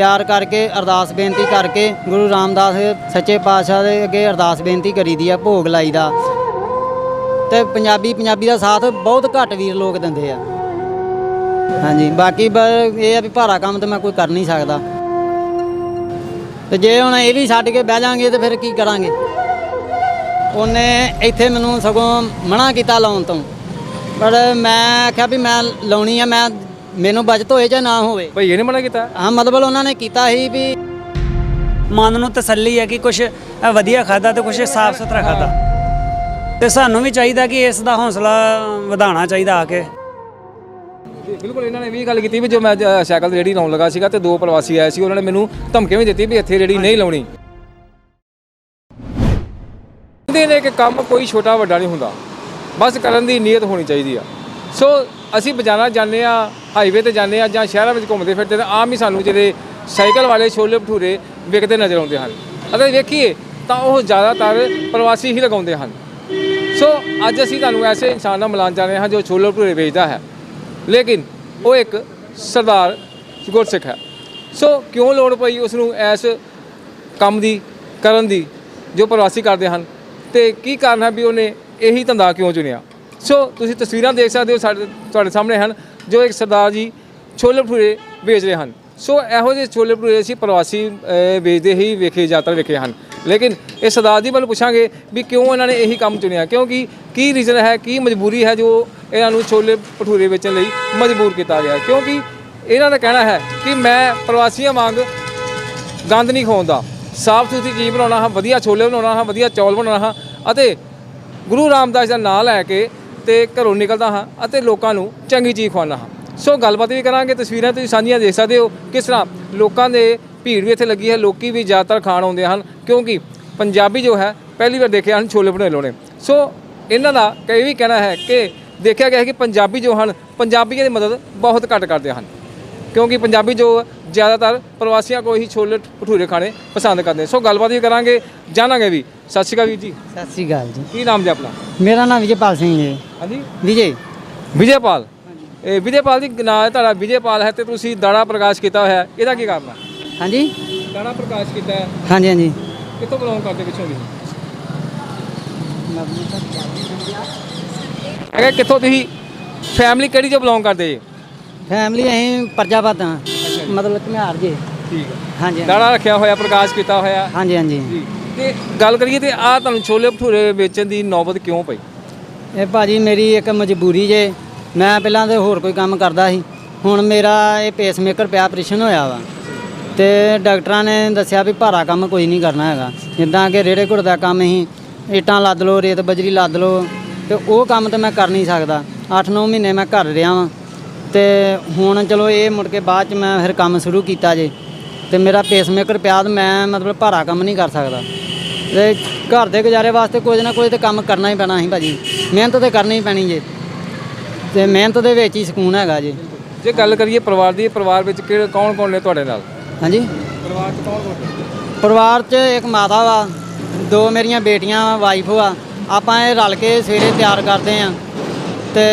ਤਿਆਰ ਕਰਕੇ ਅਰਦਾਸ ਬੇਨਤੀ ਕਰਕੇ ਗੁਰੂ ਰਾਮਦਾਸ ਸੱਚੇ ਪਾਤਸ਼ਾਹ ਦੇ ਅੱਗੇ ਅਰਦਾਸ ਬੇਨਤੀ ਕਰੀਦੀ ਆ, ਭੋਗ ਲਾਈਦਾ। ਤੇ ਪੰਜਾਬੀ ਪੰਜਾਬੀ ਦਾ ਸਾਥ ਬਹੁਤ ਘੱਟ ਵੀਰ ਲੋਕ ਦਿੰਦੇ ਆ। ਹਾਂਜੀ, ਬਾਕੀ ਬ- ਇਹ ਆ ਵੀ ਭਾਰਾ ਕੰਮ ਤੇ ਮੈਂ ਕੋਈ ਕਰ ਨਹੀਂ ਸਕਦਾ। ਤੇ ਜੇ ਹੁਣ ਇਹ ਵੀ ਛੱਡ ਕੇ ਬਹਿ ਜਾਾਂਗੇ ਤੇ ਫਿਰ ਕੀ ਕਰਾਂਗੇ? ਉਹਨੇ ਇੱਥੇ ਮੈਨੂੰ ਸਗੋਂ ਮਨਾ ਕੀਤਾ ਲਾਉਣ ਤੋਂ। ਪਰ ਮੈਂ ਆਖਿਆ ਵੀ ਮੈਂ ਲਾਉਣੀ ਆ, ਮੈਂ ਮੈਨੂੰ ਬਚਤ ਹੋਏ ਜਾਂ ਨਾ ਹੋਵੇ। ਭਈਏ ਨੇ ਮਨਾ ਕੀਤਾ? ਹਾਂ ਮਤਲਬ ਉਹਨਾਂ ਨੇ ਕੀਤਾ ਸੀ ਵੀ ਮਨ ਨੂੰ ਤਸੱਲੀ ਹੈ ਕਿ ਕੁਝ ਵਧੀਆ ਖਾਦਾ ਤੇ ਕੁਝ ਸਾਫ਼ ਸੁਥਰਾ ਖਾਦਾ ਤੇ ਸਾਨੂੰ ਵੀ ਚਾਹੀਦਾ ਕਿ ਇਸ ਦਾ ਹੌਸਲਾ ਵਧਾਉਣਾ ਚਾਹੀਦਾ ਆ ਕੇ। ਬਿਲਕੁਲ ਇਹਨਾਂ ਨੇ ਵੀ ਗੱਲ ਕੀਤੀ ਵੀ ਜੋ ਮੈਂ ਅ, ਸਾਈਕਲ ਰੇੜੀ ਲਾਉਣ ਲੱਗਾ ਸੀਗਾ ਤੇ ਦੋ ਪ੍ਰਵਾਸੀ ਆਏ ਸੀ ਉਹਨਾਂ ਨੇ ਮੈਨੂੰ ਧਮਕੀ ਵੀ ਦਿੱਤੀ ਵੀ ਇੱਥੇ ਰੇੜੀ ਨਹੀਂ ਲਾਉਣੀ। ਕਹਿੰਦੇ ਨੇ ਕਿ ਕੰਮ ਕੋਈ ਛੋਟਾ ਵੱਡਾ ਨਹੀਂ ਹੁੰਦਾ। ਬਸ ਕਰਨ ਦੀ ਨੀਅਤ ਹੋਣੀ ਚਾਹੀਦੀ ਆ। ਸੋ ਅਸੀਂ ਬਜਾਣਾ ਜਾਂਦੇ ਆ ਹਾਈਵੇ ਤੇ ਜਾਂਦੇ ਆ ਜਾਂ ਸ਼ਹਿਰਾਂ ਵਿੱਚ ਘੁੰਮਦੇ ਫਿਰਦੇ ਤਾਂ ਆਮ ਹੀ ਸਾਨੂੰ ਜਿਹੜੇ ਸਾਈਕਲ ਵਾਲੇ ਛੋਲੇ ਭਟੂਰੇ ਵਿਕਦੇ ਨਜ਼ਰ ਆਉਂਦੇ ਹਨ। ਅਤੇ ਵੇਖੀਏ ਤਾਂ ਉਹ ਜ਼ਿਆਦਾਤਰ ਪ੍ਰਵਾਸੀ ਹੀ ਲਗਾਉਂਦੇ ਹਨ। ਸੋ ਅੱਜ ਅਸੀਂ ਤੁਹਾਨੂੰ ਐਸੇ ਇਨਸਾਨ ਨਾਲ ਮਿਲਾਉਣ ਜਾ ਰਹੇ ਹਾਂ ਜੋ ਛੋਲੇ ਭਟੂਰੇ ਵੇਚਦਾ ਹੈ। ਲੇਕਿਨ ਉਹ ਇੱਕ ਸਰਦਾਰ ਗੁਰਸਿੱਖ ਹੈ। ਸੋ ਕਿਉਂ ਲੋੜ ਪਈ ਉਸ ਨੂੰ ਇਸ ਕੰਮ ਦੀ, ਕਰਨ ਦੀ ਜੋ ਪ੍ਰਵਾਸੀ ਕਰਦੇ ਹਨ? ਤੇ ਕੀ ਕਾਰਨ ਹੈ ਵੀ ਉਹਨੇ ਇਹੀ ਧੰਦਾ ਕਿਉਂ ਚੁਣਿਆ? ਸੋ ਤੁਸੀਂ ਤਸਵੀਰਾਂ ਦੇਖ ਸਕਦੇ ਹੋ ਸਾਡੇ ਤੁਹਾਡੇ ਸਾਹਮਣੇ ਹਨ, ਜੋ ਇੱਕ ਸਰਦਾਰ ਜੀ ਛੋਲੇ ਭਟੂਰੇ ਵੇਚ ਰਹੇ ਹਨ। ਸੋ ਇਹੋ ਜਿਹੇ ਛੋਲੇ ਭਟੂਰੇ ਅਸੀਂ ਪ੍ਰਵਾਸੀ ਵੇਚਦੇ ਹੀ ਵੇਖੇ, ਜ਼ਿਆਦਾਤਰ ਵੇਖੇ ਹਨ। ਲੇਕਿਨ ਇਹ ਸਰਦਾਰ ਜੀ ਵੱਲ ਪੁੱਛਾਂਗੇ ਵੀ ਕਿਉਂ ਇਹਨਾਂ ਨੇ ਇਹੀ ਕੰਮ ਚੁਣਿਆ? ਕਿਉਂਕਿ ਕੀ ਰੀਜ਼ਨ ਹੈ, ਕੀ ਮਜਬੂਰੀ ਹੈ ਜੋ ਇਹਨਾਂ ਨੂੰ ਛੋਲੇ ਭਟੂਰੇ ਵੇਚਣ ਲਈ ਮਜਬੂਰ ਕੀਤਾ ਗਿਆ? ਕਿਉਂਕਿ ਇਹਨਾਂ ਦਾ ਕਹਿਣਾ ਹੈ ਕਿ ਮੈਂ ਪ੍ਰਵਾਸੀਆਂ ਵਾਂਗ ਗੰਦ ਨਹੀਂ ਖਵਾਉਂਦਾ ਸਾਫ਼ ਸੁਥਰੀ ਚੀਜ਼ ਬਣਾਉਣਾ ਹਾਂ, ਵਧੀਆ ਛੋਲੇ ਬਣਾਉਣਾ ਹਾਂ, ਵਧੀਆ ਚੌਲ ਬਣਾਉਣਾ ਹਾਂ ਅਤੇ ਗੁਰੂ ਰਾਮਦਾਸ ਦਾ ਨਾਮ ਲੈ ਕੇ ਤੇ ਘਰੋਂ ਨਿਕਲਦਾ ਹਾਂ ਅਤੇ ਲੋਕਾਂ ਨੂੰ ਚੰਗੀ ਚੀਜ਼ ਖਵਾਉਂਦਾ ਹਾਂ। ਸੋ ਗੱਲਬਾਤ ਵੀ ਕਰਾਂਗੇ, ਤਸਵੀਰਾਂ ਤੁਸੀਂ ਸਾਂਝੀਆਂ ਦੇਖ ਸਕਦੇ ਹੋ ਕਿਸ ਤਰ੍ਹਾਂ ਲੋਕਾਂ ਦੇ ਭੀੜ ਵੀ ਇੱਥੇ ਲੱਗੀ ਹੈ, ਲੋਕੀ ਵੀ ਜ਼ਿਆਦਾਤਰ ਖਾਣ ਆਉਂਦੇ ਹਨ, ਕਿਉਂਕਿ ਪੰਜਾਬੀ ਜੋ ਹੈ, ਪਹਿਲੀ ਵਾਰ ਦੇਖਿਆ ਹਨ ਛੋਲੇ ਭਟੂਰੇ ਲਾਉਣੇ ਸੋ ਇਹਨਾਂ ਦਾ ਕਈ ਵੀ ਕਹਿਣਾ ਹੈ ਕਿ ਦੇਖਿਆ ਗਿਆ ਹੈ ਕਿ ਪੰਜਾਬੀ ਜੋ ਹਨ, ਪੰਜਾਬੀਆਂ ਦੀ ਮਦਦ ਬਹੁਤ ਘੱਟ ਕਰਦੇ ਹਨ। ਕਿਉਂਕਿ ਪੰਜਾਬੀ ਜੋ ਜ਼ਿਆਦਾਤਰ ਪ੍ਰਵਾਸੀਆਂ ਕੋਲ ਹੀ ਛੋਲੇ ਭਟੂਰੇ ਖਾਣੇ ਪਸੰਦ ਕਰਦੇ ਸੋ ਗੱਲਬਾਤ ਵੀ ਕਰਾਂਗੇ, ਜਾਣਾਂਗੇ ਵੀ ਸਤਿ ਸ਼੍ਰੀ ਅਕਾਲ ਵੀਰ ਜੀ। ਸਤਿ ਸ੍ਰੀ ਅਕਾਲ ਜੀ। ਕੀ ਨਾਮ ਜੀ ਆਪਣਾ? ਮੇਰਾ ਨਾਮ ਵਿਜੇਪਾਲ ਸਿੰਘ ਜੀ। ਹਾਂਜੀ। ਵਿਜੇ। ਵਿਜੇਪਾਲ? ਇਹ ਵਿਜੇਪਾਲ ਦੀ ਨਾਂ ਹੈ ਤੁਹਾਡਾ ਵਿਜੇਪਾਲ ਹੈ ਤੇ ਤੁਸੀਂ ਦਾੜਾ ਪ੍ਰਕਾਸ਼ ਕੀਤਾ ਹੋਇਆ ਹੈ। ਇਹਦਾ ਕੀ ਕਾਰਨ ਹੈ ਹਾਂਜੀ। ਦਾੜਾ ਪ੍ਰਕਾਸ਼ ਕੀਤਾ ਹੈ। ਹਾਂਜੀ ਹਾਂਜੀ। ਕਿੱਥੋਂ ਬਿਲੋਂਗ ਕਰਦੇ ਪਿੱਛੋਂ ਅਗੇ ਕਿੱਥੋਂ ਤੁਸੀਂ ਫੈਮਿਲੀ ਕਿਹੜੀ ਜੋ ਬਿਲੋਂਗ ਕਰਦੇ ਜੀ? ਫੈਮਿਲੀ ਅਸੀਂ ਪਰਜਾਪਤ ਹਾਂ। ਮਤਲਬ ਘੁਮਿਆਰ ਜੀ। ਠੀਕ ਹੈ। ਹਾਂਜੀ ਹਾਂਜੀ। ਦਾੜਾ ਰੱਖਿਆ ਹੋਇਆ ਪ੍ਰਕਾਸ਼ ਕੀਤਾ ਹੋਇਆ। ਹਾਂਜੀ ਹਾਂਜੀ। ਜੀ ਤੇ ਗੱਲ ਕਰੀਏ ਤੇ ਆ ਤੁਹਾਨੂੰ ਛੋਲੇ ਭਟੂਰੇ ਵੇਚਣ ਦੀ ਨੌਬਤ ਕਿਉਂ ਪਈ? ਇਹ ਭਾਜੀ ਮੇਰੀ ਇੱਕ ਮਜਬੂਰੀ ਜੇ। ਮੈਂ ਪਹਿਲਾਂ ਤੇ ਹੋਰ ਕੋਈ ਕੰਮ ਕਰਦਾ ਸੀ। ਹੁਣ ਮੇਰਾ ਇਹ ਪੇਸਮੇਕਰ ਪਿਆ ਆਪਰੇਸ਼ਨ ਹੋਇਆ ਵਾ। ਤੇ ਡਾਕਟਰਾਂ ਨੇ ਦੱਸਿਆ ਵੀ ਭਾਰਾ ਕੰਮ ਕੋਈ ਨਹੀਂ ਕਰਨਾ ਹੈਗਾ। ਜਿੱਦਾਂ ਕਿ ਰੇੜੇ ਘੁੜ ਦਾ ਕੰਮ ਹੀ ਇੱਟਾਂ ਲੱਦ ਲਓ, ਰੇਤ ਬਜਰੀ ਲੱਦ ਲਓ। ਤੇ ਉਹ ਕੰਮ ਤੇ ਮੈਂ ਕਰ ਨਹੀਂ ਸਕਦਾ। 8-9 ਮਹੀਨੇ ਮੈਂ ਘਰ ਰਿਹਾ ਵਾਂ। ਤੇ ਹੁਣ ਚਲੋ ਇਹ ਮੁੜ ਕੇ ਬਾਅਦ ਚ ਮੈਂ ਫਿਰ ਕੰਮ ਸ਼ੁਰੂ ਕੀਤਾ ਜੇ। ਤੇ ਮੇਰਾ ਪੇਸਮੇਕਰ ਪਿਆ ਤੇ ਮੈਂ ਮਤਲਬ ਭਾਰਾ ਕੰਮ ਨਹੀਂ ਕਰ ਸਕਦਾ। ਤੇ ਘਰ ਦੇ ਗੁਜ਼ਾਰੇ ਵਾਸਤੇ ਕੁਝ ਨਾ ਕੁਝ ਤੇ ਕੰਮ ਕਰਨਾ ਹੀ ਪੈਣਾ ਸੀ ਭਾਜੀ। ਮਿਹਨਤ ਤੇ ਕਰਨੀ ਹੀ ਪੈਣੀ ਜੇ। ਤੇ ਮਿਹਨਤ ਦੇ ਵਿੱਚ ਹੀ ਸਕੂਨ ਹੈਗਾ ਜੀ। ਜੇ ਗੱਲ ਕਰੀਏ ਪਰਿਵਾਰ ਦੀ ਪਰਿਵਾਰ ਵਿੱਚ ਕਿਹੜੇ ਕੌਣ ਕੌਣ ਨੇ ਤੁਹਾਡੇ ਨਾਲ? ਹਾਂਜੀ? ਪਰਿਵਾਰ 'ਚ ਕੌਣ ਕੌਣ ਪਰਿਵਾਰ 'ਚ ਇੱਕ ਮਾਤਾ ਵਾ ਦੋ ਮੇਰੀਆਂ ਬੇਟੀਆਂ ਵਾ ਵਾਈਫ ਵਾ। ਆਪਾਂ ਇਹ ਰਲ ਕੇ ਸਵੇਰੇ ਤਿਆਰ ਕਰਦੇ ਆ। ਤੇ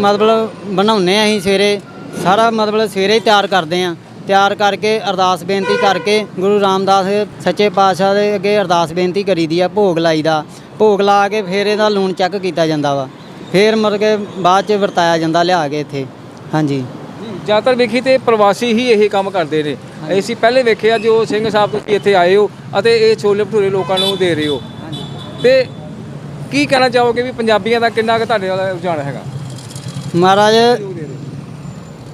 ਮਤਲਬ ਬਣਾਉਨੇ ਆ ਅਸੀਂ ਸਵੇਰੇ। ਸਾਰਾ ਮਤਲਬ ਸਵੇਰੇ ਹੀ ਤਿਆਰ ਕਰਦੇ ਆ। ਤਿਆਰ ਕਰਕੇ ਅਰਦਾਸ ਬੇਨਤੀ ਕਰਕੇ ਗੁਰੂ ਰਾਮਦਾਸ ਸੱਚੇ ਪਾਤਸ਼ਾਹ ਦੇ ਅੱਗੇ ਅਰਦਾਸ ਬੇਨਤੀ ਕਰੀਦੀ ਆ ਭੋਗ ਲਾਈਦਾ। ਭੋਗ ਲਾ ਕੇ ਫਿਰ ਇਹਦਾ ਲੂਣ ਚੱਕ ਕੀਤਾ ਜਾਂਦਾ ਵਾ। ਫਿਰ ਮੁੜ ਕੇ ਬਾਅਦ 'ਚ ਵਰਤਾਇਆ ਜਾਂਦਾ ਲਿਆ ਕੇ ਇੱਥੇ। ਹਾਂਜੀ। ਜ਼ਿਆਦਾਤਰ ਵੇਖੀ ਤੇ ਪ੍ਰਵਾਸੀ ਹੀ ਇਹ ਕੰਮ ਕਰਦੇ ਨੇ। ਅਸੀਂ ਪਹਿਲੇ ਵੇਖਿਆ ਜੋ ਸਿੰਘ ਸਾਹਿਬ ਤੁਸੀਂ ਇੱਥੇ ਆਏ ਹੋ ਅਤੇ ਇਹ ਛੋਲੇ ਭਟੂਰੇ ਲੋਕਾਂ ਨੂੰ ਦੇ ਰਹੇ ਹੋ। ਤੇ ਕੀ ਕਹਿਣਾ ਚਾਹੋਗੇ ਵੀ ਪੰਜਾਬੀਆਂ ਦਾ ਕਿੰਨਾ ਕੁ ਤੁਹਾਡੇ ਵਾਲਾ ਰੁਝਾਨ ਹੈਗਾ? ਮਹਾਰਾਜ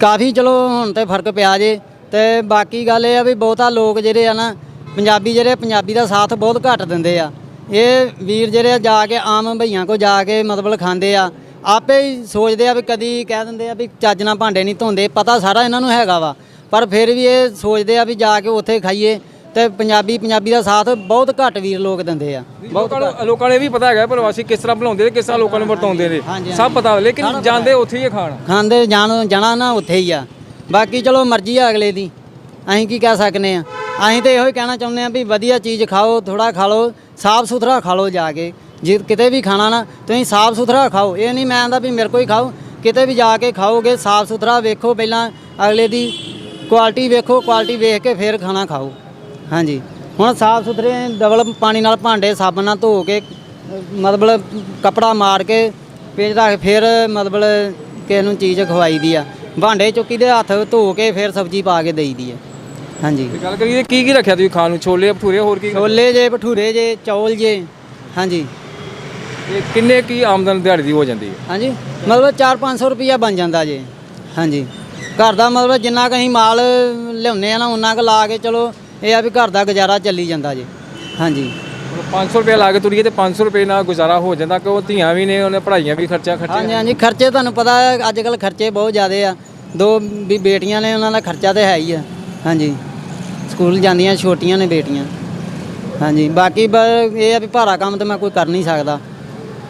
ਕਾਫੀ ਚਲੋ ਹੁਣ ਤੇ ਫ਼ਰਕ ਪਿਆ ਜੇ। ਤੇ ਬਾਕੀ ਗੱਲ ਇਹ ਆ ਵੀ ਬਹੁਤਾ ਲੋਕ ਜਿਹੜੇ ਆ ਨਾ ਪੰਜਾਬੀ ਜਿਹੜੇ ਪੰਜਾਬੀ ਦਾ ਸਾਥ ਬਹੁਤ ਘੱਟ ਦਿੰਦੇ ਆ। ਇਹ ਵੀਰ ਜਿਹੜੇ ਆ ਜਾ ਕੇ ਆਮ ਭਈਆਂ ਕੋ ਜਾ ਕੇ ਮਤਲਬ ਖਾਂਦੇ ਆ। ਆਪੇ ਹੀ ਸੋਚਦੇ ਆ ਵੀ ਕਦੀ ਕਹਿ ਦਿੰਦੇ ਆ ਵੀ ਚੱਜ ਨਾਲ ਭਾਂਡੇ ਨਹੀਂ ਧੋਂਦੇ ਪਤਾ ਸਾਰਾ ਇਹਨਾਂ ਨੂੰ ਹੈਗਾ ਵਾ। ਪਰ ਫਿਰ ਵੀ ਇਹ ਸੋਚਦੇ ਆ ਵੀ ਜਾ ਕੇ ਉੱਥੇ ਖਾਈਏ ਤੇ ਪੰਜਾਬੀ ਪੰਜਾਬੀ ਦਾ ਸਾਥ ਬਹੁਤ ਘੱਟ ਵੀਰ ਲੋਕ ਦਿੰਦੇ ਆ। ਲੋਕਾਂ ਨੂੰ ਲੋਕਾਂ ਨੂੰ ਇਹ ਵੀ ਪਤਾ ਹੈਗਾ ਪ੍ਰਵਾਸੀ ਕਿਸ ਤਰ੍ਹਾਂ ਬਣਾਉਂਦੇ ਨੇ ਕਿਸ ਤਰ੍ਹਾਂ ਲੋਕਾਂ ਨੂੰ ਵਰਤਾਉਂਦੇ ਨੇ। ਹਾਂਜੀ, ਸਭ ਪਤਾ ਲੇਕਿਨ ਜਾਂਦੇ ਉੱਥੇ ਹੀ ਆ ਖਾਣ। ਖਾਂਦੇ ਜਾਣ ਜਾਣਾ ਨਾ ਉੱਥੇ ਹੀ ਆ। ਬਾਕੀ ਚਲੋ ਮਰਜ਼ੀ ਆ ਅਗਲੇ ਦੀ। ਅਸੀਂ ਕੀ ਕਹਿ ਸਕਨੇ ਆ? ਅਸੀਂ ਤੇ ਇਹੋ ਹੀ ਕਹਿਣਾ ਚਾਹੁੰਦੇ ਆ ਵੀ ਵਧੀਆ ਚੀਜ਼ ਖਾਓ ਥੋੜਾ ਖਾ ਲਓ, ਸਾਫ਼ ਸੁਥਰਾ ਖਾ ਲਓ ਜਾ ਕੇ। ਜੇ ਕਿਤੇ ਵੀ ਖਾਣਾ ਨਾ, ਤੁਸੀਂ ਸਾਫ਼ ਸੁਥਰਾ ਖਾਓ। ਇਹ ਨਹੀਂ ਮੈਂ ਆਂਦਾ ਵੀ ਮੇਰੇ ਕੋਲ ਹੀ ਖਾਓ। ਕਿਤੇ ਵੀ ਜਾ ਕੇ ਖਾਓਗੇ, ਸਾਫ਼ ਸੁਥਰਾ ਵੇਖੋ ਪਹਿਲਾਂ ਅਗਲੇ ਦੀ। ਕੁਆਲਿਟੀ ਵੇਖੋ, ਕੁਆਲਿਟੀ ਵੇਖ ਕੇ ਫਿਰ ਖਾਣਾ ਖਾਓ। ਹਾਂਜੀ। ਹੁਣ ਸਾਫ਼ ਸੁਥਰੇ ਡਬਲ ਪਾਣੀ ਨਾਲ ਭਾਂਡੇ ਸਾਬਣ ਨਾਲ ਧੋ ਕੇ, ਮਤਲਬ ਕੱਪੜਾ ਮਾਰ ਕੇ, ਪੇਜ ਰੱਖ ਫਿਰ ਮਤਲਬ ਕਿਸੇ ਨੂੰ ਚੀਜ਼ ਖਵਾਈ ਦੀ ਆ। ਭਾਂਡੇ ਚੁੱਕੀ ਦੇ ਹੱਥ ਧੋ ਕੇ ਫਿਰ ਸਬਜ਼ੀ ਪਾ ਕੇ ਦੇਈਦੀ ਆ। ਹਾਂਜੀ। ਤੇ ਗੱਲ ਕਰੀਏ ਕੀ ਕੀ ਰੱਖਿਆ ਤੁਸੀਂ ਖਾਣ ਨੂੰ? ਛੋਲੇ ਭਟੂਰੇ ਹੋਰ ਕੀ ਛੋਲੇ ਜੇ ਭਟੂਰੇ ਜੇ ਚੌਲ ਜੇ ਹਾਂਜੀ। ਤੇ ਕਿੰਨੇ ਕੀ ਆਮਦਨ ਦਿਹਾੜੀ ਦੀ ਹੋ ਜਾਂਦੀ ਹੈ? ਹਾਂਜੀ ਮਤਲਬ 4-500 ਰੁਪਈਆ ਬਣ ਜਾਂਦਾ ਜੇ ਹਾਂਜੀ। ਘਰ ਦਾ ਮਤਲਬ ਜਿੰਨਾ ਕੁ ਅਸੀਂ ਮਾਲ ਲਿਆਉਂਦੇ ਆ ਨਾ ਉਹਨਾਂ ਕੁ ਲਾ ਕੇ ਚਲੋ ਇਹ ਆ ਵੀ ਘਰ ਦਾ ਗੁਜ਼ਾਰਾ ਚੱਲੀ ਜਾਂਦਾ ਜੇ ਹਾਂਜੀ। ਮਤਲਬ 500 ਰੁਪਏ ਲਾ ਕੇ ਤੁਰੀਏ ਤੇ 500 ਰੁਪਏ ਨਾਲ ਗੁਜ਼ਾਰਾ ਹੋ ਜਾਂਦਾ ਕਿ ਉਹ ਧੀਆਂ ਵੀ ਨੇ ਉਹਨੇ ਪੜ੍ਹਾਈਆਂ ਵੀ ਖਰਚਾ ਖਰਚੇ ਹਾਂਜੀ ਹਾਂਜੀ ਖਰਚੇ ਤੁਹਾਨੂੰ ਪਤਾ ਹੈ ਅੱਜ ਕੱਲ ਖਰਚੇ ਬਹੁਤ ਜ਼ਿਆਦੇ ਆ। ਦੋ ਵੀ ਬੇਟੀਆਂ ਨੇ ਉਹਨਾਂ ਦਾ ਖਰਚਾ ਤੇ ਹੈ ਹੀ ਆ। ਹਾਂਜੀ। ਸਕੂਲ ਜਾਂਦੀਆਂ ਛੋਟੀਆਂ ਨੇ ਬੇਟੀਆਂ। ਹਾਂਜੀ। ਬਾਕੀ ਇਹ ਆ ਵੀ ਭਾਰਾ ਕੰਮ ਤੇ ਮੈਂ ਕੋਈ ਕਰ ਨਹੀਂ ਸਕਦਾ।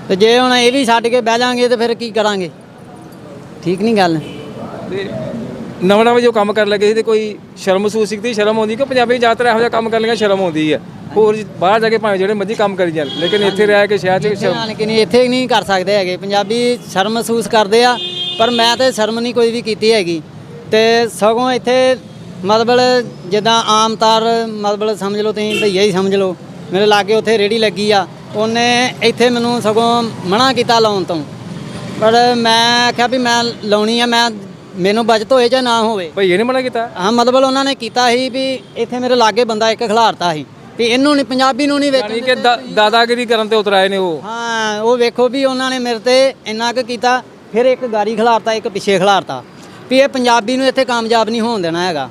ਤੇ ਜੇ ਹੁਣ ਇਹ ਵੀ ਛੱਡ ਕੇ ਬਹਿ ਜਾਾਂਗੇ ਤੇ ਫਿਰ ਕੀ ਕਰਾਂਗੇ? ਠੀਕ ਨਹੀਂ ਗੱਲ? ਨਵਾਂ ਨਵਾਂ ਜੋ ਕੰਮ ਕਰਨ ਲੱਗੇ ਸੀ ਤੇ ਕੋਈ ਸ਼ਰਮ ਮਹਿਸੂਸ ਕੀਤੀ ਸ਼ਰਮ ਆਉਂਦੀ? ਕਿ ਪੰਜਾਬੀ ਜ਼ਿਆਦਾਤਰ ਇਹੋ ਜਿਹਾ ਕੰਮ ਕਰਨ ਲੱਗਾ ਸ਼ਰਮ ਆਉਂਦੀ ਹੈ ਹੋਰ ਬਾਹਰ ਜਾ ਕੇ ਭਾਵੇਂ ਜਿਹੜੇ ਮਰਜ਼ੀ ਕੰਮ ਕਰੀ ਜਾਣ ਲੇਕਿਨ ਇੱਥੇ ਰਹਿ ਕੇ ਸ਼ਹਿਰ 'ਚ ਸ਼ਰਮ ਨਹੀਂ ਇੱਥੇ ਨਹੀਂ ਕਰ ਸਕਦੇ ਹੈਗੇ। ਪੰਜਾਬੀ ਸ਼ਰਮ ਮਹਿਸੂਸ ਕਰਦੇ ਆ। ਪਰ ਮੈਂ ਤੇ ਸ਼ਰਮ ਨਹੀਂ ਕੋਈ ਵੀ ਕੀਤੀ ਹੈਗੀ। ਤੇ ਸਗੋਂ ਇੱਥੇ ਮਤਲਬ ਜਿੱਦਾਂ ਆਮ ਤਾਰ ਮਤਲਬ ਸਮਝ ਲਓ ਤੁਸੀਂ ਭਈਆ ਹੀ ਸਮਝ ਲਓ। ਮੇਰੇ ਲਾਗੇ ਉੱਥੇ ਰੇੜੀ ਲੱਗੀ ਆ ਉਹਨੇ ਇੱਥੇ ਮੈਨੂੰ ਸਗੋਂ ਮਨਾ ਕੀਤਾ ਲਾਉਣ ਤੋਂ। ਪਰ ਮੈਂ ਆਖਿਆ ਵੀ ਮੈਂ ਲਾਉਣੀ ਆ ਮੈਂ ਮੈਨੂੰ ਬਚਤ ਹੋਏ ਜਾਂ ਨਾ ਹੋਵੇ। ਭਈਏ ਨੇ ਮਨਾ ਕੀਤਾ? ਹਾਂ ਮਤਲਬ ਉਹਨਾਂ ਨੇ ਕੀਤਾ ਸੀ ਵੀ ਇੱਥੇ ਮੇਰੇ ਲਾਗੇ ਬੰਦਾ ਇੱਕ ਖਿਲਾਰਤਾ ਸੀ। ਵੀ ਇਹਨੂੰ ਨਹੀਂ ਪੰਜਾਬੀ ਨੂੰ ਨਹੀਂ ਵੇਚਣ ਯਾਨੀ ਕਿ ਦਾ- ਦਾਦਾਗਿਰੀ ਕਰਨ ਤੇ ਉਤਰਾਏ ਨੇ ਉਹ। ਹਾਂ ਉਹ ਵੇਖੋ ਵੀ ਉਹਨਾਂ ਨੇ ਮੇਰੇ ਤੇ ਇੰਨਾ ਕੁ ਕੀਤਾ। ਫਿਰ ਇੱਕ ਗਾੜੀ ਖਿਲਾਰਤਾ ਇੱਕ ਪਿੱਛੇ ਖਿਲਾਰਤਾ। ਵੀ ਇਹ ਪੰਜਾਬੀ ਨੂੰ ਇੱਥੇ ਕਾਮਯਾਬ ਨਹੀਂ ਹੋਣ ਦੇਣਾ ਹੈਗਾ।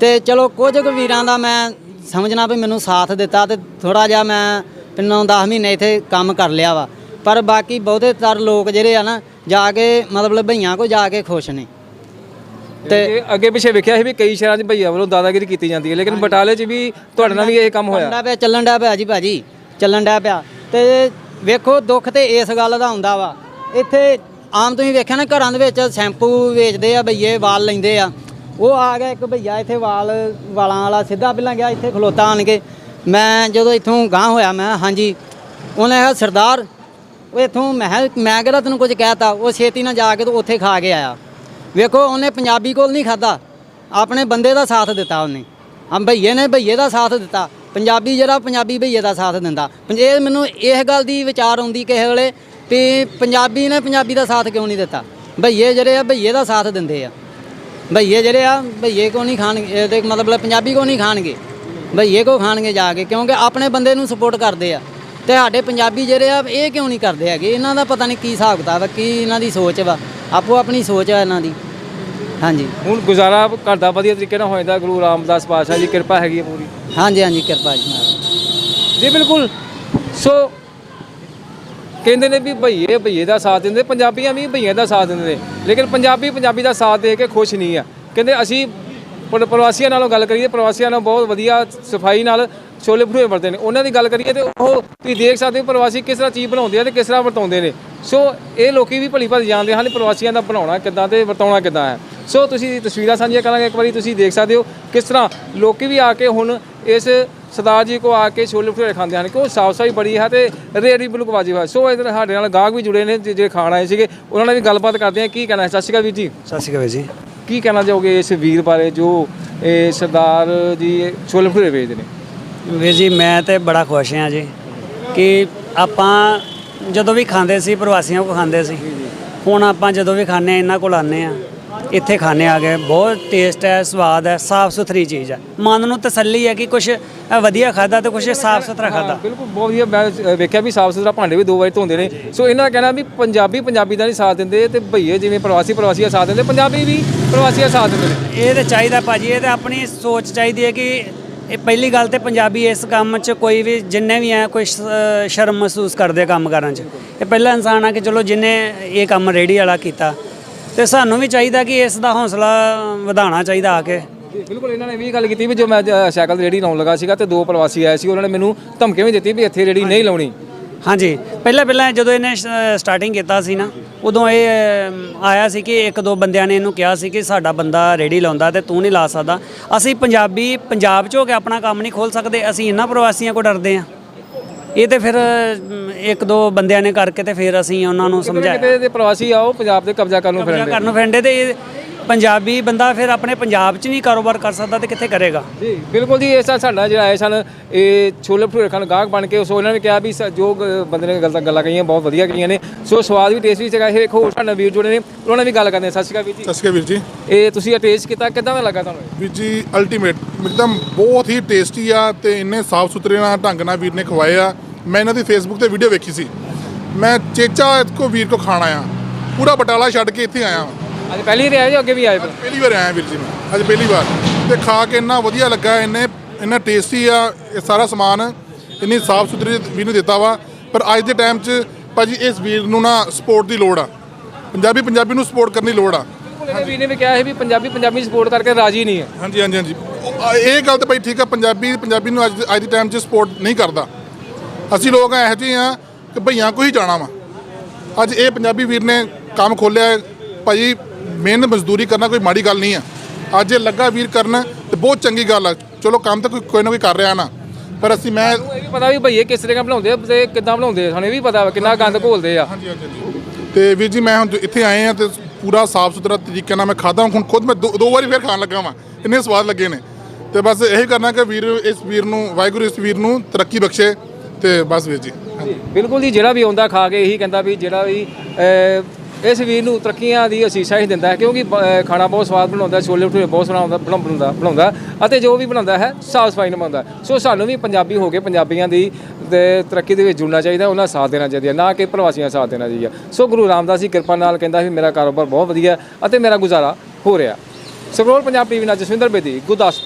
ਤੇ ਚਲੋ ਕੁਝ ਕੁ ਵੀਰਾਂ ਦਾ ਮੈਂ ਸਮਝਣਾ ਵੀ ਮੈਨੂੰ ਸਾਥ ਦਿੱਤਾ ਤੇ ਥੋੜਾ ਜਿਹਾ ਮੈਂ ਪਿੰਨੋਂ 10 ਮਹੀਨੇ ਇੱਥੇ ਕੰਮ ਕਰ ਲਿਆ ਵਾ। ਪਰ ਬਾਕੀ ਬਹੁਤੇ ਤਰ ਲੋਕ ਜਿਹੜੇ ਆ ਨਾ ਜਾ ਕੇ ਮਤਲਬ ਭਈਆਂ ਕੋ ਜਾ ਕੇ ਖੁਸ਼ ਨੇ। ਤੇ ਅੱਗੇ ਪਿੱਛੇ ਵੇਖਿਆ ਸੀ ਵੀ ਕਈ ਸ਼ਹਿਰਾਂ 'ਚ ਭਈਆ ਵੱਲੋਂ ਦਾਦਾਗਿਰੀ ਕੀਤੀ ਜਾਂਦੀ ਹੈ ਲੇਕਿਨ ਬਟਾਲੇ 'ਚ ਵੀ ਤੁਹਾਡੇ ਨਾਲ ਵੀ ਇਹ ਕੰਮ ਹੋਇਆ। ਚੱਲਣ ਪਿਆ ਚੱਲਣ ਡਿਆ ਪਿਆ ਜੀ ਭਾਜੀ ਚੱਲਣ ਡਿਆ ਪਿਆ। ਤੇ ਵੇਖੋ ਦੁੱਖ ਤੇ ਇਸ ਗੱਲ ਦਾ ਹੁੰਦਾ ਵਾ। ਇੱਥੇ ਆਮ ਤੁਸੀਂ ਵੇਖਿਆ ਨਾ ਘਰਾਂ ਦੇ ਵਿੱਚ ਸ਼ੈਂਪੂ ਵੇਚਦੇ ਆ ਭਈਏ ਵਾਲ ਲੈਂਦੇ ਆ। ਉਹ ਆ ਗਿਆ ਇੱਕ ਭਈਆ ਇੱਥੇ ਵਾਲ, ਵਾਲਾਂ ਵਾਲਾ ਸਿੱਧਾ ਪਹਿਲਾਂ ਗਿਆ ਇੱਥੇ ਖਲੋਤਾ ਆਣ ਕੇ। ਮੈਂ ਜਦੋਂ ਇੱਥੋਂ ਗਾਂ ਹੋਇਆ, ਮੈਂ ਹਾਂਜੀ। ਉਹਨੇ ਕਿਹਾ, ਸਰਦਾਰ, ਉਹ ਇੱਥੋਂ ਮੈਂ ਮੈਂ ਕਿਹੜਾ ਤੈਨੂੰ ਕੁਝ ਕਹਿਤਾ? ਉਹ ਛੇਤੀ ਨਾਲ ਜਾ ਕੇ ਤੇ ਉੱਥੇ ਖਾ ਕੇ ਆਇਆ। ਵੇਖੋ, ਉਹਨੇ ਪੰਜਾਬੀ ਕੋਲ ਨਹੀਂ ਖਾਦਾ ਆਪਣੇ ਬੰਦੇ ਦਾ ਸਾਥ ਦਿੱਤਾ ਉਹਨੇ। ਆ ਭਈਏ ਨੇ ਭਈਏ ਦਾ ਸਾਥ ਦਿੱਤਾ। ਪੰਜਾਬੀ ਜਿਹੜਾ ਪੰਜਾਬੀ ਭਈਏ ਦਾ ਸਾਥ ਦਿੰਦਾ। ਪੰਜ- ਇਹ ਮੈਨੂੰ ਇਸ ਗੱਲ ਦੀ ਵਿਚਾਰ ਆਉਂਦੀ ਕਿਸੇ ਵੇਲੇ ਵੀ ਪੰਜਾਬੀ ਨੇ ਪੰਜਾਬੀ ਦਾ ਸਾਥ ਕਿਉਂ ਨਹੀਂ ਦਿੱਤਾ? ਭਈਏ ਜਿਹੜੇ ਆ ਭਈਏ ਦਾ ਸਾਥ ਦਿੰਦੇ ਆ। ਭਈਏ ਜਿਹੜੇ ਆ ਭਈਏ ਕੋ ਨਹੀਂ ਖਾਣਗੇ? ਇਹਦੇ ਮਤਲਬ ਪੰਜਾਬੀ ਕੋ ਨਹੀਂ ਖਾਣਗੇ? ਭਈਏ ਕੋ ਖਾਣਗੇ ਜਾ ਕੇ? ਕਿਉਂਕਿ ਆਪਣੇ ਬੰਦੇ ਨੂੰ ਸਪੋਰਟ ਕਰਦੇ ਆ। ਤੇ ਸਾਡੇ ਪੰਜਾਬੀ ਜਿਹੜੇ ਆ ਇਹ ਕਿਉਂ ਨਹੀਂ ਕਰਦੇ ਹੈਗੇ? ਇਹਨਾਂ ਦਾ ਪਤਾ ਨਹੀਂ ਕੀ ਹਿਸਾਬ ਕਿਤਾਬ ਆ ਕੀ ਇਹਨਾਂ ਦੀ ਸੋਚ ਵਾ। ਆਪੋ ਆਪਣੀ ਸੋਚ ਆ ਇਹਨਾਂ ਦੀ। ਹਾਂਜੀ। ਹੁਣ ਗੁਜ਼ਾਰਾ ਘਰ ਦਾ ਵਧੀਆ ਤਰੀਕੇ ਨਾਲ ਹੋ ਜਾਂਦਾ। ਗੁਰੂ ਰਾਮਦਾਸ ਪਾਤਸ਼ਾਹ ਦੀ ਕਿਰਪਾ ਹੈਗੀ ਹੈ ਪੂਰੀ। ਹਾਂਜੀ ਹਾਂਜੀ ਕਿਰਪਾ ਜੀ ਜੀ ਬਿਲਕੁਲ। ਸੋ ਕਹਿੰਦੇ ਨੇ ਵੀ ਭਈਏ ਭਈਏ ਦਾ ਸਾਥ ਦਿੰਦੇ, ਪੰਜਾਬੀਆਂ ਵੀ ਭਈਏ ਦਾ ਸਾਥ ਦਿੰਦੇ ਨੇ। ਲੇਕਿਨ ਪੰਜਾਬੀ ਪੰਜਾਬੀ ਦਾ ਸਾਥ ਦੇ ਕੇ ਖੁਸ਼ ਨਹੀਂ ਆ। ਕਹਿੰਦੇ ਅਸੀਂ ਪਰ- ਪ੍ਰਵਾਸੀਆਂ ਨਾਲੋਂ ਗੱਲ ਕਰੀਏ, ਪ੍ਰਵਾਸੀਆਂ ਨਾਲ ਬਹੁਤ ਵਧੀਆ ਸਫ਼ਾਈ ਨਾਲ ਛੋਲੇ ਭਟੂਰੇ ਵਰਤੇ ਨੇ। ਉਹਨਾਂ ਦੀ ਗੱਲ ਕਰੀਏ ਤੇ ਉਹ ਤੁਸੀਂ ਦੇਖ ਸਕਦੇ ਹੋ ਪ੍ਰਵਾਸੀ ਕਿਸ ਤਰ੍ਹਾਂ ਚੀਜ਼ ਬਣਾਉਂਦੇ ਆ ਤੇ ਕਿਸ ਤਰ੍ਹਾਂ ਵਰਤਾਉਂਦੇ ਨੇ। ਸੋ ਇਹ ਲੋਕੀ ਵੀ ਭਲੀ ਭਾਲੀ ਜਾਣਦੇ ਹਨ ਪ੍ਰਵਾਸੀਆਂ ਦਾ ਬਣਾਉਣਾ ਕਿੱਦਾਂ ਤੇ ਵਰਤਾਉਣਾ ਕਿੱਦਾਂ ਹੈ। ਸੋ ਤੁਸੀਂ ਤਸਵੀਰਾਂ ਸਾਂਝੀਆਂ ਕਰਾਂਗੇ, ਇੱਕ ਵਾਰੀ ਤੁਸੀਂ ਦੇਖ ਸਕਦੇ ਹੋ ਕਿਸ ਤਰ੍ਹਾਂ ਲੋਕੀ ਵੀ ਆ ਕੇ ਹੁਣ ਇਸ ਸਰਦਾਰ ਜੀ ਕੋ ਆ ਕੇ ਛੋਲੇ ਭਟੂਰੇ ਖਾਂਦੇ ਹਨ ਕਿ ਉਹ ਸਾਫ਼ ਸਫ਼ਾਈ ਬੜੀ ਹੈ ਤੇ ਰੇੜੀ ਬਿਲਕੁਲ ਵਾਜਿਬ ਹੈ। ਸੋ ਇਧਰ ਸਾਡੇ ਨਾਲ ਗਾਹਕ ਵੀ ਜੁੜੇ ਨੇ ਜਿਹੜੇ ਖਾਣ ਆਏ ਸੀਗੇ ਉਹਨਾਂ ਨਾਲ ਵੀ ਗੱਲਬਾਤ ਕਰਦੇ ਆ ਕੀ ਕਹਿਣਾ ਹੈ? ਸਤਿ ਸ਼੍ਰੀ ਅਕਾਲ ਵੀਰ ਜੀ। ਸਤਿ ਸ਼੍ਰੀ ਅਕਾਲ ਜੀ। ਕੀ ਕਹਿਣਾ ਚਾਹੋਗੇ ਇਸ ਵੀਰ ਬਾਰੇ ਜੋ ਇਹ ਸਰਦਾਰ ਜੀ ਛੋਲੇ ਭਟੂਰੇ ਵੇਚਦੇ ਨੇ? ਵੀਰ ਜੀ ਮੈਂ ਤੇ ਬੜਾ ਖੁਸ਼ ਹਾਂ ਜੀ ਕਿ ਆਪਾਂ ਜਦੋਂ ਵੀ ਖਾਂਦੇ ਸੀ ਪ੍ਰਵਾਸੀਆਂ ਕੋ ਖਾਂਦੇ ਸੀ ਹੁਣ ਆਪਾਂ ਜਦੋਂ ਵੀ ਖਾਂਦੇ ਹਾਂ ਇਹਨਾਂ ਕੋਲ ਆਉਂਦੇ ਆ ਇੱਥੇ ਖਾਣੇ ਆ ਗਏ। ਬਹੁਤ ਟੇਸਟ ਹੈ ਸਵਾਦ ਹੈ ਸਾਫ਼ ਸੁਥਰੀ ਚੀਜ਼ ਹੈ। ਮਨ ਨੂੰ ਤਸੱਲੀ ਹੈ ਕਿ ਕੁਝ ਵਧੀਆ ਖਾਦਾ ਤੇ ਕੁਝ ਸਾਫ਼ ਸੁਥਰਾ ਖਾਦਾ ਬਿਲਕੁਲ ਬਹੁਤ ਵਧੀਆ। ਮੈਂ ਵੇਖਿਆ ਵੀ ਸਾਫ਼ ਸੁਥਰਾ ਭਾਂਡੇ ਵੀ ਦੋ ਵਾਰੀ ਧੋਂਦੇ ਨੇ। ਸੋ ਇਹਨਾਂ ਦਾ ਕਹਿਣਾ ਵੀ ਪੰਜਾਬੀ ਪੰਜਾਬੀ ਦਾ ਨਹੀਂ ਸਾਥ ਦਿੰਦੇ ਤੇ ਭਈਏ ਜਿਵੇਂ ਪ੍ਰਵਾਸੀ ਪ੍ਰਵਾਸੀ ਦਾ ਸਾਥ ਦਿੰਦੇ ਪੰਜਾਬੀ ਵੀ ਪ੍ਰਵਾਸੀ ਦਾ ਸਾਥ ਦਿੰਦੇ ਨੇ। ਇਹ ਤੇ ਚਾਹੀਦਾ ਭਾਜੀ ਇਹ ਤੇ ਆਪਣੀ ਸੋਚ ਚਾਹੀਦੀ ਹੈ ਕਿ ਇਹ ਪਹਿਲੀ ਗੱਲ ਤੇ ਪੰਜਾਬੀ ਇਸ ਕੰਮ 'ਚ ਕੋਈ ਵੀ ਜਿੰਨੇ ਵੀ ਆ ਕੋਈ ਸ਼ਰਮ ਮਹਿਸੂਸ ਕਰਦੇ ਕੰਮ ਕਰਨ 'ਚ। ਇਹ ਪਹਿਲਾ ਇਨਸਾਨ ਆ ਕਿ ਚਲੋ ਜਿਨੇ ਇਹ ਕੰਮ ਰੇੜੀ ਵਾਲਾ ਕੀਤਾ ਤੇ ਸਾਨੂੰ ਵੀ ਚਾਹੀਦਾ ਕਿ ਇਸ ਦਾ ਹੌਸਲਾ ਵਧਾਉਣਾ ਚਾਹੀਦਾ ਆ ਕੇ। ਬਿਲਕੁਲ ਇਹਨਾਂ ਨੇ ਵੀ ਗੱਲ ਕੀਤੀ ਵੀ ਜੋ ਮੈਂ ਸਾਈਕਲ ਰੇੜੀ ਲਾਉਣ ਲੱਗਾ ਸੀਗਾ ਤੇ ਦੋ ਪ੍ਰਵਾਸੀ ਆਏ ਸੀ ਉਹਨਾਂ ਨੇ ਮੈਨੂੰ ਧਮਕੀਆਂ ਵੀ ਦਿੱਤੀ ਵੀ ਇੱਥੇ ਰੇੜੀ ਨਹੀਂ ਲਾਉਣੀ। ਹਾਂਜੀ ਪਹਿਲਾਂ ਪਹਿਲਾਂ ਜਦੋਂ ਇਹਨੇ ਸਟਾਰਟਿੰਗ ਕੀਤਾ ਸੀ ਨਾ ਉਦੋਂ ਇਹ ਆਇਆ ਸੀ ਕਿ ਇੱਕ ਦੋ ਬੰਦਿਆਂ ਨੇ ਇਹਨੂੰ ਕਿਹਾ ਸੀ ਕਿ ਸਾਡਾ ਬੰਦਾ ਰੇੜੀ ਲਾਉਂਦਾ ਤੇ ਤੂੰ ਨਹੀਂ ਲਾ ਸਕਦਾ। ਅਸੀਂ ਪੰਜਾਬੀ ਪੰਜਾਬ 'ਚ ਹੋ ਕੇ ਆਪਣਾ ਕੰਮ ਨਹੀਂ ਖੋਲ ਸਕਦੇ ਅਸੀਂ ਇਹਨਾਂ ਪ੍ਰਵਾਸੀਆਂ ਕੋ ਡਰਦੇ ਹਾਂ। ਇਹ ਤੇ ਫਿਰ ਇੱਕ ਦੋ ਬੰਦਿਆਂ ਨੇ ਕਰਕੇ ਤੇ ਫਿਰ ਅਸੀਂ ਉਹਨਾਂ ਨੂੰ ਸਮਝਾਇਆ। ਕਿਤੇ ਦੇ ਪ੍ਰਵਾਸੀ ਆਓ ਪੰਜਾਬ ਤੇ ਕਬਜ਼ਾ ਕਰਨ ਨੂੰ ਫਿਰਦੇ ਕਰਨ ਨੂੰ ਫਿਰਦੇ ਤੇ ਇਹ- ਪੰਜਾਬੀ ਬੰਦਾ ਫਿਰ ਆਪਣੇ ਪੰਜਾਬ 'ਚ ਨਹੀਂ ਕਾਰੋਬਾਰ ਕਰ ਸਕਦਾ ਤੇ ਕਿੱਥੇ ਕਰੇਗਾ? ਜੀ ਬਿਲਕੁਲ ਜੀ ਇਹ ਸਾ- ਸਾਡਾ ਜਿਹੜਾ ਆਏ ਸਨ ਇਹ ਛੋਲੇ ਭਟੂਰੇ ਖਾਣ ਗਾਹਕ ਬਣ ਕੇ ਸੋ ਇਹਨਾਂ ਨੇ ਕਿਹਾ ਵੀ ਸ- ਜੋ ਬੰਦੇ ਨੇ ਗੱਲਾਂ ਗੱਲਾਂ ਕਹੀਆਂ ਬਹੁਤ ਵਧੀਆ ਕਹੀਆਂ ਨੇ। ਸੋ ਸਵਾਦ ਵੀ ਟੇਸਟ ਵੀ ਸੀਗਾ ਇਹ ਇੱਕ ਹੋਰ ਸਾਡਾ ਵੀਰ ਜੁੜੇ ਨੇ ਉਹਨਾਂ ਨਾਲ ਵੀ ਗੱਲ ਕਰਦੇ ਹਾਂ। ਸਤਿ ਸ਼੍ਰੀ ਅਕਾਲ ਵੀਰ ਜੀ। ਸਤਿ ਸ਼੍ਰੀ ਅਕਾਲ ਵੀਰ ਜੀ। ਇਹ ਤੁਸੀਂ ਇਹ ਟੇਸਟ ਕੀਤਾ ਕਿਦਾਂ ਦਾ ਲੱਗਾ ਤੁਹਾਨੂੰ? ਵੀਰ ਜੀ ਅਲਟੀਮੇਟ ਇੱਕਦਮ ਬਹੁਤ ਹੀ ਟੇਸਟੀ ਆ ਤੇ ਇੰਨੇ ਸਾਫ਼ ਸੁਥਰੇ ਨਾਲ ਢੰਗ ਨਾਲ ਵੀਰ ਨੇ ਖਵਾਏ ਆ। ਮੈਂ ਇਹਨਾਂ ਦੀ ਫੇਸਬੁੱਕ ਤੇ ਵੀਡੀਓ ਵੇਖੀ ਸੀ। ਮੈਂ ਚੇਚਾ ਕੋ ਵੀਰ ਕੋ ਖਾਣ ਆਇਆ। ਪੂਰਾ ਬਟਾਲਾ ਛੱਡ ਕੇ ਇੱਥੇ ਆਇਆ। ਵਾਂ। ਅੱਜ ਪਹਿਲੀ ਵਾਰ ਆਏ ਜੀ ਅੱਗੇ ਵੀ ਆਏ ਪਹਿਲਾਂ ਪਹਿਲੀ ਵਾਰ ਆਇਆ ਵੀਰ ਜੀ ਮੈਂ ਅੱਜ ਪਹਿਲੀ ਵਾਰ। ਤੇ ਖਾ ਕੇ ਇੰਨਾ ਵਧੀਆ ਲੱਗਾ ਇੰਨੇ ਇੰਨਾ ਟੇਸਟੀ ਆ ਇਹ ਸਾਰਾ ਸਮਾਨ ਇੰਨੀ ਸਾਫ਼ ਸੁਥਰੀ ਵੀਰ ਨੇ ਦਿੱਤਾ ਵਾ। ਪਰ ਅੱਜ ਦੇ ਟਾਈਮ 'ਚ ਭਾਜੀ ਇਸ ਵੀਰ ਨੂੰ ਨਾ ਸਪੋਰਟ ਦੀ ਲੋੜ ਆ। ਪੰਜਾਬੀ ਪੰਜਾਬੀ ਨੂੰ ਸਪੋਰਟ ਕਰਨ ਦੀ ਲੋੜ ਆ। ਬਿਲਕੁਲ ਇਹ ਵੀਰ ਨੇ ਵੀ ਕਿਹਾ ਹੈ ਵੀ ਪੰਜਾਬੀ ਪੰਜਾਬੀ ਸਪੋਰਟ ਕਰਕੇ ਰਾਜੀ ਨਹੀਂ ਹੈ। ਹਾਂਜੀ ਹਾਂਜੀ ਹਾਂਜੀ। ਉਹ- ਆ- ਇਹ ਗੱਲ ਤਾਂ ਭਾਈ ਠੀਕ ਆ ਪੰਜਾਬੀ ਪੰਜਾਬੀ ਨੂੰ ਅੱਜ ਅੱਜ ਦੇ ਟਾਈਮ 'ਚ ਸਪੋਰਟ ਨਹੀਂ ਕਰਦਾ। ਅਸੀਂ ਲੋਕ ਇਹੋ ਜਿਹੇ ਆ ਕਿ ਭਈਆਂ ਕੋ ਹੀ ਜਾਣਾ ਵਾ। ਅੱਜ ਇਹ ਪੰਜਾਬੀ ਵੀਰ ਨੇ ਕੰਮ ਖੋਲਿਆ ਭਾਈ ਮਿਹਨਤ ਮਜ਼ਦੂਰੀ ਕਰਨਾ ਕੋਈ ਮਾੜੀ ਗੱਲ ਨਹੀਂ ਆ। ਅੱਜ ਇਹ ਲੱਗਾ ਵੀਰ ਕਰਨ ਤੇ ਬਹੁਤ ਚੰਗੀ ਗੱਲ ਆ। ਚਲੋ ਕੰਮ ਤਾਂ ਕੋਈ ਕੋਈ ਨਾ ਕੋਈ ਕਰ ਰਿਹਾ ਨਾ। ਪਰ ਅਸੀਂ ਮੈਂ ਇਹ ਵੀ ਪਤਾ ਵੀ ਭਈਏ ਕਿਸ ਤਰ੍ਹਾਂ ਬਣਾਉਂਦੇ ਆ ਤੇ ਕਿੱਦਾਂ ਬਣਾਉਂਦੇ ਆ। ਸਾਨੂੰ ਇਹ ਵੀ ਪਤਾ ਵਾ ਕਿੰਨਾ ਗੰਦ ਘੋਲਦੇ ਆ। ਹਾਂਜੀ ਹਾਂਜੀ। ਤੇ ਵੀਰ ਜੀ ਮੈਂ ਹੁਣ ਇੱਥੇ ਆਏ ਆ ਤੇ ਪੂਰਾ ਸਾਫ਼ ਸੁਥਰਾ ਤਰੀਕੇ ਨਾਲ ਮੈਂ ਖਾਦਾ ਹੁਣ ਖੁਦ ਮੈਂ ਦੋ ਵਾਰੀ ਫੇਰ ਖਾਣ ਲੱਗਾ ਵਾਂ। ਇੰਨੇ ਸਵਾਦ ਲੱਗੇ ਨੇ। ਤੇ ਬਸ ਇਹੀ ਕਰਨਾ ਕਿ ਵੀਰ ਇਸ ਵੀਰ ਨੂੰ ਵਾਹਿਗੁਰੂ ਇਸ ਵੀਰ ਨੂੰ ਤਰੱਕੀ ਬਖਸ਼ੇ। ਤੇ ਬਸ ਵੀਰ ਜੀ ਬਿਲਕੁਲ ਜੀ ਜਿਹੜਾ ਵੀ ਆਉਂਦਾ ਖਾ ਕੇ ਇਹੀ ਕਹਿੰਦਾ ਵੀ ਜਿਹੜਾ ਵੀ ਇਸ ਵੀਰ ਨੂੰ ਤਰੱਕੀਆਂ ਦੀ ਅਸੀਸਾਂ ਹੀ ਦਿੰਦਾ ਹੈ, ਕਿਉਂਕਿ ਖਾਣਾ ਬਹੁਤ ਸਵਾਦ ਬਣਾਉਂਦਾ, ਛੋਲੇ ਭਟੂਰੇ ਬਹੁਤ ਬਣਾਉਂਦਾ ਬਣਾਉਂਦਾ ਬਣਾਉਂਦਾ ਅਤੇ ਜੋ ਵੀ ਬਣਾਉਂਦਾ ਹੈ, ਸਾਫ਼ ਸਫ਼ਾਈ ਨਾਲ ਬਣਾਉਂਦਾ ਸੋ ਸਾਨੂੰ ਵੀ ਪੰਜਾਬੀ ਹੋ ਕੇ ਪੰਜਾਬੀਆਂ ਦੀ ਤਰੱਕੀ ਦੇ ਵਿੱਚ ਜੁੜਨਾ ਚਾਹੀਦਾ, ਉਹਨਾਂ ਦਾ ਸਾਥ ਦੇਣਾ ਚਾਹੀਦਾ ਨਾ ਕਿ ਪ੍ਰਵਾਸੀਆਂ ਦਾ ਸਾਥ ਦੇਣਾ ਚਾਹੀਦਾ ਸੋ ਗੁਰੂ ਰਾਮਦਾਸ ਦੀ ਕਿਰਪਾ ਨਾਲ ਕਹਿੰਦਾ ਵੀ ਮੇਰਾ ਕਾਰੋਬਾਰ ਬਹੁਤ ਵਧੀਆ ਅਤੇ ਮੇਰਾ ਗੁਜ਼ਾਰਾ ਹੋ ਰਿਹਾ ਸਕਰੋਲ ਪੰਜਾਬ ਟੀਵੀ ਨਾਲ ਜਸਵਿੰਦਰ ਬੇਦੀ, ਗੁਰਦਾਸਪੁਰ।